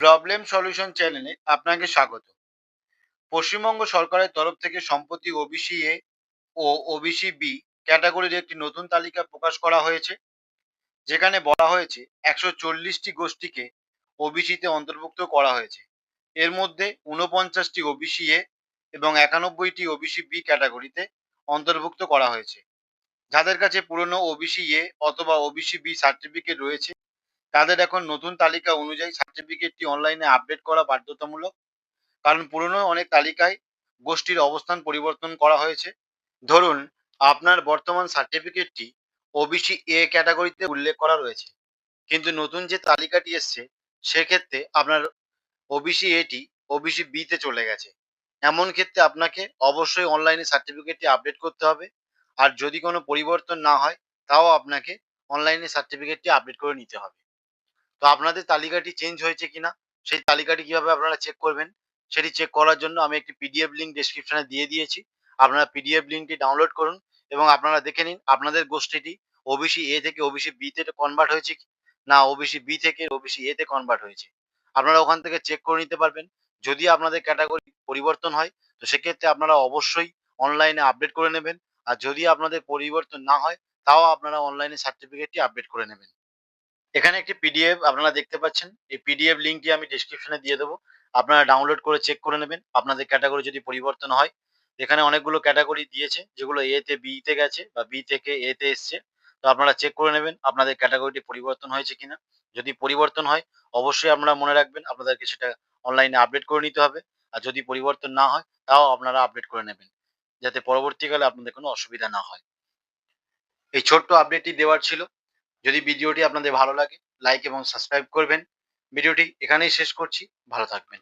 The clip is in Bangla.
প্রবলেম সলিউশন চ্যানেলে আপনাকে স্বাগত। পশ্চিমবঙ্গ সরকারের তরফ থেকে সম্প্রতি ওবিসি এ ও ওবিসি বি ক্যাটাগরির একটি নতুন তালিকা প্রকাশ করা হয়েছে, যেখানে বলা হয়েছে একশো চল্লিশটি গোষ্ঠীকে ওবিসিতে অন্তর্ভুক্ত করা হয়েছে। এর মধ্যে ঊনপঞ্চাশটি ওবিসি এ এবং একানব্বইটি ওবিসি বি ক্যাটাগরিতে অন্তর্ভুক্ত করা হয়েছে। যাদের কাছে পুরনো ওবিসি এ অথবা ওবিসি বি সার্টিফিকেট রয়েছে তাদের এখন নতুন তালিকা অনুযায়ী সার্টিফিকেটটি অনলাইনে আপডেট করা বাধ্যতামূলক। কারণ পুরনো অনেক তালিকায় গোষ্ঠীর অবস্থান পরিবর্তন করা হয়েছে। ধরুন, আপনার বর্তমান সার্টিফিকেটটি ওবিসি এ ক্যাটাগরিতে উল্লেখ করা রয়েছে। কিন্তু নতুন যে তালিকাটি এসছে, সেক্ষেত্রে আপনার ওবিসি এটি ওবিসি বিতে চলে গেছে। এমন ক্ষেত্রে আপনাকে অবশ্যই অনলাইনে সার্টিফিকেটটি আপডেট করতে হবে। আর যদি কোনো পরিবর্তন না হয়, তাও আপনাকে অনলাইনে সার্টিফিকেটটি আপডেট করে নিতে হবে। তো আপনাদের তালিকাটি চেঞ্জ হয়েছে কিনা? সেই তালিকাটি কীভাবে আপনারা চেক করবেন? সেটি চেক করার জন্য আমি একটি পিডিএফ লিঙ্ক ডেসক্রিপশনে দিয়ে দিয়েছি। আপনারা পিডিএফ লিঙ্কটি ডাউনলোড করুন এবং আপনারা দেখে নিন আপনাদের গোষ্ঠীটি ওবিসি এ থেকে ওবিসি বি তে কনভার্ট হয়েছে না ওবিসি বি থেকে ওবিসি এ তে কনভার্ট হয়েছে। আপনারা ওখান থেকে চেক করে নিতে পারবেন। যদি আপনাদের ক্যাটাগরি পরিবর্তন হয়, তো সেক্ষেত্রে আপনারা অবশ্যই অনলাইনে আপডেট করে নেবেন। আর যদি আপনাদের পরিবর্তন না হয়, তাও আপনারা অনলাইনে সার্টিফিকেটটি আপডেট করে নেবেন। এখানে একটি পিডিএফ আপনারা দেখতে পাচ্ছেন। এই পিডিএফ লিঙ্কটি আমি ডিসক্রিপশনে দিয়ে দেবো। আপনারা ডাউনলোড করে চেক করে নেবেন। আপনাদের ক্যাটাগরি যদি পরিবর্তন হয়, এখানে অনেকগুলো ক্যাটাগরি দিয়েছে, যেগুলো এ তে বি তে গেছে বা বি থেকে এ তে এসছে। তো আপনারা চেক করে নেবেন আপনাদের ক্যাটাগরিটি পরিবর্তন হয়েছে কিনা। যদি পরিবর্তন হয়, অবশ্যই আপনারা মনে রাখবেন আপনাদেরকে সেটা অনলাইনে আপডেট করে নিতে হবে। আর যদি পরিবর্তন না হয়, তাও আপনারা আপডেট করে নেবেন। যাতে পরবর্তীকালে আপনাদের কোনো অসুবিধা না হয়। এই ছোট্ট আপডেটটি দেওয়ার ছিল। যদি ভিডিওটি আপনাদের ভালো লাগে লাইক এবং সাবস্ক্রাইব করবেন। ভিডিওটি এখানেই শেষ করছি। ভালো থাকবেন।